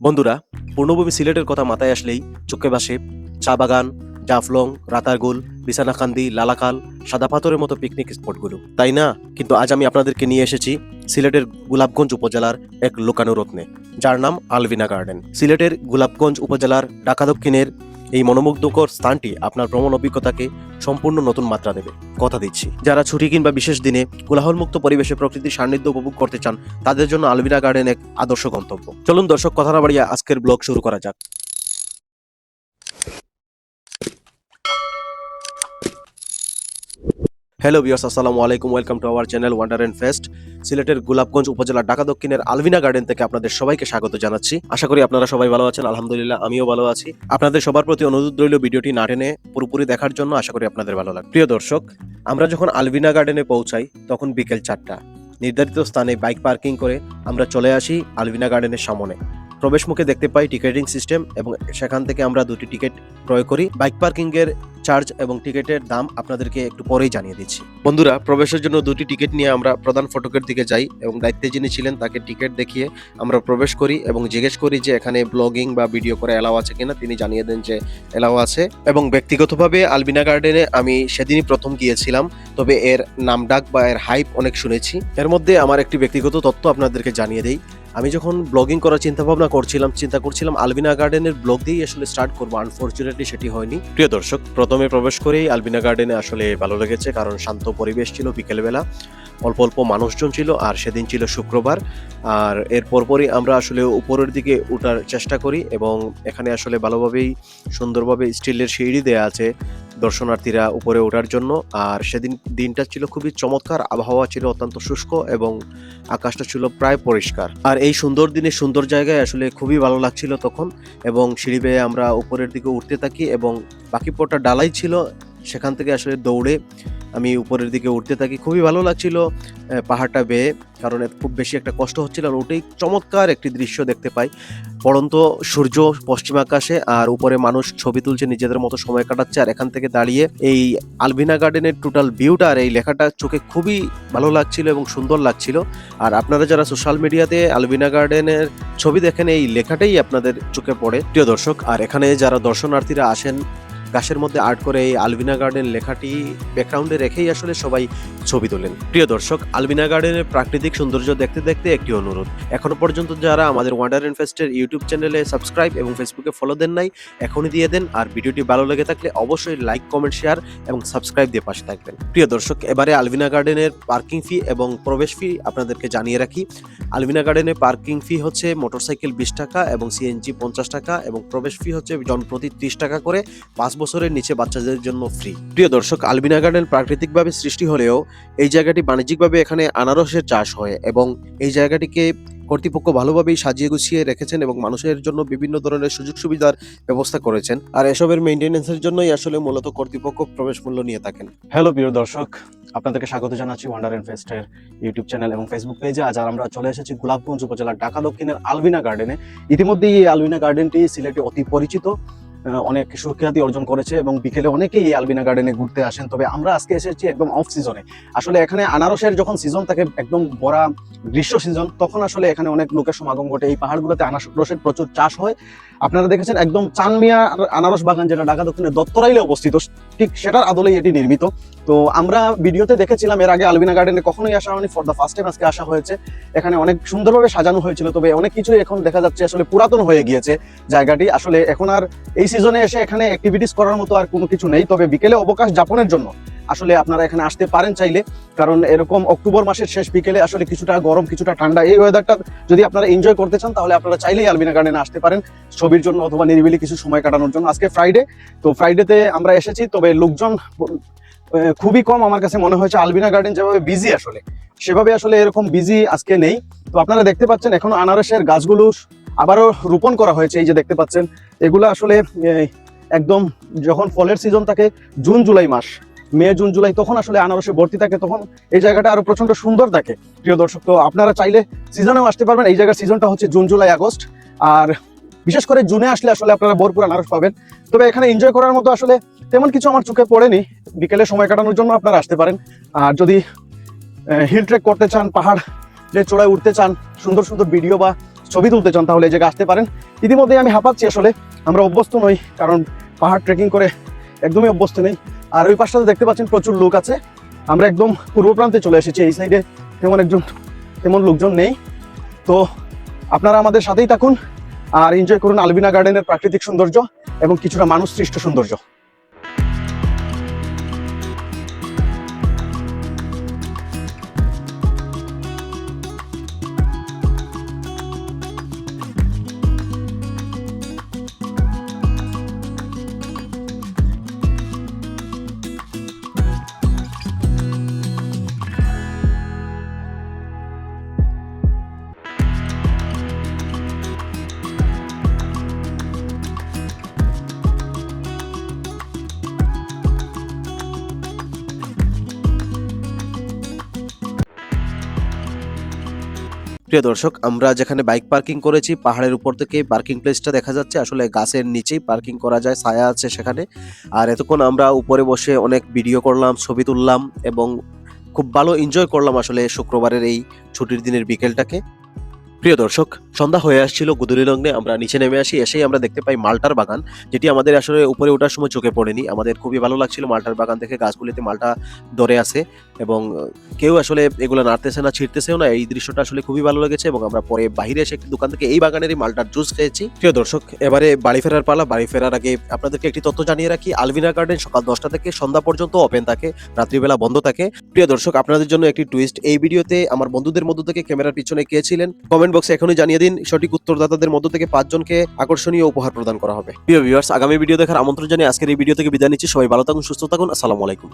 বন্ধুরা, পূর্ণভূমি সিলেটের কথা মাথায় আসলেই চোখে বাসে চা বাগান, জাফলং, রাতারগুল, বিছানাকান্দি, লালাকাল, সাদা পাথরের মতো পিকনিক স্পটগুলো তাই না? কিন্তু আজ আমি আপনাদেরকে নিয়ে এসেছি সিলেটের গোলাপগঞ্জ উপজেলার এক লোকানো রত্নে যার নাম আলভিনা গার্ডেন। সিলেটের গোলাপগঞ্জ উপজেলার ঢাকা দক্ষিণের এই মনোমুগ্ধকর স্থানটি আপনার ভ্রমণ অভিজ্ঞতাকে সম্পূর্ণ নতুন মাত্রা দেবে। কথা দিচ্ছি। যারা ছুটি কিংবা বিশেষ দিনে কোলাহলমুক্ত পরিবেশে প্রকৃতির সান্নিধ্য উপভোগ করতে চান, তাদের জন্য আলমিরা গার্ডেন এক আদর্শ গন্তব্য। চলুন দর্শক, কথা না বাড়িয়ে আজকের ব্লগ শুরু করা যাক। হ্যালো বিয়ার্স আসসালামু আলাইকুম। Welcome to our channel wonder and fest সিলেটের গোলাপগঞ্জ উপজেলা, ঢাকা দক্ষিণের আলভিনা গার্ডেন থেকে আপনাদের সবাইকে স্বাগত জানাচ্ছি। আশা করি আপনারা সবাই ভালো আছেন, আলহামদুলিল্লাহ আমিও ভালো আছি। আপনাদের সবার প্রতি অনুরোধ রইল ভিডিওটি না টেনে পুরোপুরি দেখার জন্য, আশা করি আপনাদের ভালো লাগবে। প্রিয় দর্শক, আমরা যখন আলভিনা গার্ডেনে পৌঁছাই, তখন বিকেল চারটা। নির্ধারিত স্থানে বাইক পার্কিং করে আমরা চলে আসি আলভিনা গার্ডেনের সামনে। প্রবেশ মুখে দেখতে পাই টিকেটিং সিস্টেম এবং সেখান থেকে আমরা দুটি টিকিট ক্রয় করি। বাইক পার্কিং এর চার্জ এবং টিকিটের দাম আপনাদেরকে একটু পরেই জানিয়ে দিচ্ছি। বন্ধুরা, প্রবেশের জন্য দুটি টিকিট নিয়ে আমরা প্রধান ফটকের দিকে যাই এবং দায়িত্বে যিনি ছিলেন তাকে টিকিট দেখিয়ে আমরা প্রবেশ করি এবং জিজ্ঞেস করি যে এখানে ব্লগিং বা ভিডিও করে এলাও আছে কিনা। তিনি জানিয়ে দেন যে এলাও আছে এবং ব্যক্তিগতভাবে আলবিনা গার্ডেনে আমি সেদিনই প্রথম গিয়েছিলাম, তবে এর নামডাক বা এর হাইপ অনেক শুনেছি। এর মধ্যে আমার একটি ব্যক্তিগত তথ্য আপনাদেরকে জানিয়ে দেই। আমি যখন ব্লগিং করার চিন্তা ভাবনা করছিলাম, চিন্তা করছিলাম আলবিনা গার্ডেনের ব্লগ দিয়েই আসলে স্টার্ট করব। আনফর্চুনেটলি সেটি হয়নি। প্রিয় দর্শক, প্রথমে প্রবেশ করেই আলবিনা গার্ডেনে আসলে ভালো লেগেছে, কারণ শান্ত পরিবেশ ছিল বিকেলবেলা। অল্প অল্প মানুষজন ছিল, আর সেদিন ছিল শুক্রবার। আর এর পরপরই আমরা আসলে উপরের দিকে ওঠার চেষ্টা করি, এবং এখানে আসলে ভালোভাবেই, সুন্দরভাবে স্টিলের সিঁড়ি দেয়া আছে। দর্শনার্থীরা উপরে ওঠার জন্য। আর সেদিন দিনটা ছিল খুবই চমৎকার, আবহাওয়া ছিল অত্যন্ত শুষ্ক এবং আকাশটা ছিল প্রায় পরিষ্কার। আর এই সুন্দর দিনে সুন্দর জায়গায় আসলে খুবই ভালো লাগছিল তখন এবং সিঁড়ি বেয়ে আমরা উপরের দিকে উঠতে থাকি এবং বাকি পোটা ডালাই ছিল। সেখান থেকে আসলে দৌড়ে আমি উপরের দিকে উঠতে থাকি। খুবই ভালো লাগছিল পাহাড়টা বেয়ে, কারণ খুব বেশি একটা কষ্ট হচ্ছিল আর ওটাই চমৎকার একটি দৃশ্য দেখতে পাই। পড়ন্ত সূর্য পশ্চিম আকাশে আর উপরে মানুষ ছবি তুলছে, নিজেদের মতো সময় কাটাচ্ছে আর এখান থেকে দাঁড়িয়ে এই আলবিনা গার্ডেনের টোটাল ভিউটা আর এই লেখাটা চোখে খুবই ভালো লাগছিল এবং সুন্দর লাগছিল। আর আপনারা যারা সোশ্যাল মিডিয়াতে আলবিনা গার্ডেনের ছবি দেখেন, এই লেখাটাই আপনাদের চোখে পড়ে। প্রিয় দর্শক, আর এখানে যারা দর্শনার্থীরা আসেন গাছের মধ্যে আর্ট করে এই আলবিনা গার্ডেন লেখাটি ব্যাকগ্রাউন্ডে রেখেই আসলে সবাই ছবি তোলেন। প্রিয় দর্শক, আলবিনা গার্ডেনের প্রাকৃতিক সৌন্দর্য দেখতে দেখতে একটি অনুরোধ। এখনও পর্যন্ত যারা আমাদের ওয়ান্ডার এন্ড ফেস্টের ইউটিউব চ্যানেলে সাবস্ক্রাইব এবং ফেসবুকে ফলো দেন নাই, এখনই দিয়ে দেন। আর ভিডিওটি ভালো লেগে থাকলে অবশ্যই লাইক কমেন্ট শেয়ার এবং সাবস্ক্রাইব দিয়ে পাশে থাকবেন। প্রিয় দর্শক, এবারে আলবিনা গার্ডেনের পার্কিং ফি এবং প্রবেশ ফি আপনাদেরকে জানিয়ে রাখি। আলবিনা গার্ডেনে পার্কিং ফি হচ্ছে মোটরসাইকেল বিশ টাকা এবং সিএনজি পঞ্চাশ টাকা এবং প্রবেশ ফি হচ্ছে জনপ্রতি ত্রিশ টাকা করে। পাঁচ বছরের নিচে বাচ্চাদের জন্য ফ্রি প্রিয় দর্শক, আলবিনা গার্ডেন প্রাকৃতিকভাবে সৃষ্টি হলেও এই জায়গাটি বাণিজ্যিকভাবে এখানে আনারসের চাষ হয় এবং এই জায়গাটিকে কর্তৃপক্ষ ভালোভাবেই সাজিয়ে গুছিয়ে রেখেছেন এবং মানুষের জন্য বিভিন্ন ধরনের সুযোগ সুবিধার ব্যবস্থা করেছেন। আর এসবের মেইনটেনেন্সের জন্যই আসলে মূলত কর্তৃপক্ষ প্রবেশ মূল্য নিয়ে থাকেন। হ্যালো, প্রিয় দর্শক, আপনাদেরকে স্বাগত জানাচ্ছি ওয়ান্ডার এন্ড ফেস্টের ইউটিউব চ্যানেল এবং ফেসবুক পেজে আজ আমরা চলে এসেছি গোলাপগঞ্জ উপজেলার ঢাকা দক্ষিণের আলবিনা গার্ডেনে। ইতিমধ্যেই এই আলবিনা গার্ডেনটি সিলেটে অতি পরিচিত। অনেক সুখ্যাতি অর্জন করেছে এবং বিকেলে অনেকেই এই আলবিনা গার্ডেনে ঘুরতে আসেন। তবে আমরা আজকে এসেছি একদম অফ সিজনে আসলে এখানে আনারসের যখন সিজন থাকে, একদম বড়া গ্রীষ্ম সিজন তখন আসলে এখানে অনেক লোকের সমাগম ঘটে। এই পাহাড়গুলোতে আনারসের প্রচুর চাষ হয়। আপনারা দেখেছেন একদম চানমিয়া আনারস বাগান, যেটা ঢাকা দক্ষিণের দত্তরাইলে অবস্থিত। ঠিক সেটার আদলেই এটি নির্মিত। তো আমরা ভিডিওতে দেখেছিলাম এর আগে আলবিনা গার্ডেনে কখনোই আসা হয়নি ফর দ্য ফার্স্ট টাইম আজকে আসা হয়েছে। এখানে অনেক সুন্দরভাবে সাজানো হয়েছিল, তবে অনেক কিছুই এখন দেখা যাচ্ছে আসলে পুরাতন হয়ে গিয়েছে জায়গাটি। আসলে এখন আর এই সিজনে এসে এখানে অ্যাক্টিভিটিস করার মতো আর কোনো কিছু নেই, তবে বিকেলে অবকাশ যাপনের জন্য আসলে আপনারা এখানে আসতে পারেন চাইলে, কারণ এরকম অক্টোবর মাসের শেষ বিকেলে আসলে কিছুটা গরম, কিছুটা ঠান্ডা এই ওয়েদারটা যদি আপনারা এনজয় করতে চান, তাহলে আপনারা চাইলেই আলবিনা গার্ডেনে আসতে পারেন ছবির জন্য অথবা নিরিবিলি কিছু সময় কাটানোর জন্য। আজকে ফ্রাইডে তো ফ্রাইডেতে আমরা এসেছি, তবে লোকজন খুবই কম আমার কাছে মনে হয়েছে আলবিনা গার্ডেন যেভাবে বিজি আসলে, সেভাবে আসলে এরকম বিজি আজকে নেই। তো আপনারা দেখতে পাচ্ছেন, এখনও আনারসের গাছগুলো আবারও রোপণ করা হয়েছে, এই যে দেখতে পাচ্ছেন। এগুলো আসলে একদম যখন ফলের সিজন থাকে জুন জুলাই মাস। মে, জুন, জুলাই তখন আসলে আনারসে ভর্তি থাকে, তখন এই জায়গাটা আরও প্রচণ্ড সুন্দর থাকে। প্রিয় দর্শক, তো আপনারা চাইলে সিজনেও আসতে পারবেন। এই জায়গার সিজনটা হচ্ছে জুন, জুলাই, আগস্ট। আর বিশেষ করে জুনে আসলে আসলে আপনারা ভরপুর আনারস পাবেন। তবে এখানে এনজয় করার মতো আসলে তেমন কিছু আমার চোখে পড়েনি। বিকেলে সময় কাটানোর জন্য আপনারা আসতে পারেন। আর যদি হিল ট্রেক করতে চান, পাহাড় যে চড়ায় উঠতে চান, সুন্দর সুন্দর ভিডিও বা ছবি তুলতে চান, তাহলে এই জায়গায় আসতে পারেন। ইতিমধ্যে আমি হাঁপাচ্ছি আসলে। আমরা অভ্যস্ত নই, কারণ পাহাড় ট্রেকিং করে একদমই অভ্যস্ত নেই। আর ওই পাশটাতে দেখতে পাচ্ছেন প্রচুর লোক আছে। আমরা একদম পূর্ব প্রান্তে চলে এসেছি, এই সাইডে তেমন একজন, তেমন লোকজন নেই। তো আপনারা আমাদের সাথেই থাকুন আর এনজয় করুন আলবিনা গার্ডেনের প্রাকৃতিক সৌন্দর্য এবং কিছুটা মানুষ সৃষ্ট সৌন্দর্য। প্রিয় দর্শক, আমরা যেখানে বাইক পার্কিং করেছি, পাহাড়ের উপর থেকে পার্কিং প্লেসটা দেখা যাচ্ছে। আসলে গাছের নিচেই পার্কিং করা যায়, ছায়া আছে সেখানে। আর এতক্ষণ আমরা উপরে বসে অনেক ভিডিও করলাম, ছবি তুললাম এবং খুব ভালো এনজয় করলাম আসলে শুক্রবারের এই ছুটির দিনের বিকেলটাকে। প্রিয় দর্শক, সন্ধ্যা হয়ে আসছিল গুদুরি লগ্নে আমরা নিচে নেমে আসি, এসেই আমরা দেখতে পাই মালটার বাগান, যেটি আমাদের আসলে উপরে ওঠার সময় চোখে পড়েনি। আমাদের খুবই ভালো লাগছিল মালটার বাগান থেকে গাছগুলিতে মালটা ধরে আছে এবং কেউ আসলে এগুলো নাড়তেছে না, ছিঁড়তেছেও না। এই দৃশ্যটা আসলে খুবই ভালো লেগেছে এবং আমরা পরে বাইরে এসে একটি দোকান থেকে এই বাগানেরই মালটার জুস খেয়েছি। প্রিয় দর্শক, এবারে বাড়ি ফেরার পালা। বাড়ি ফেরার আগে আপনাদেরকে একটি তথ্য জানিয়ে রাখি, আলভিনা গার্ডেন সকাল দশটা থেকে সন্ধ্যা পর্যন্ত ওপেন থাকে, রাত্রিবেলা বন্ধ থাকে। প্রিয় দর্শক, আপনাদের জন্য একটি টুইস্ট এই ভিডিওতে আমার বন্ধুদের মধ্য থেকে ক্যামেরার পিছনে কে ছিলেন? কমেন্ট বক্সে এখনই জানিয়ে দিন সঠিক উত্তরদাতাদের মধ্য থেকে পাঁচজনকে আকর্ষণীয় উপহার প্রদান করা হবে। প্রিয় ভিউয়ার্স আগামী ভিডিও দেখার আমন্ত্রণ জানিয়ে আজকের এই ভিডিও থেকে বিদায় নিচ্ছি। সবাই ভালো থাকুন, সুস্থ থাকুন। আসসালামু আলাইকুম।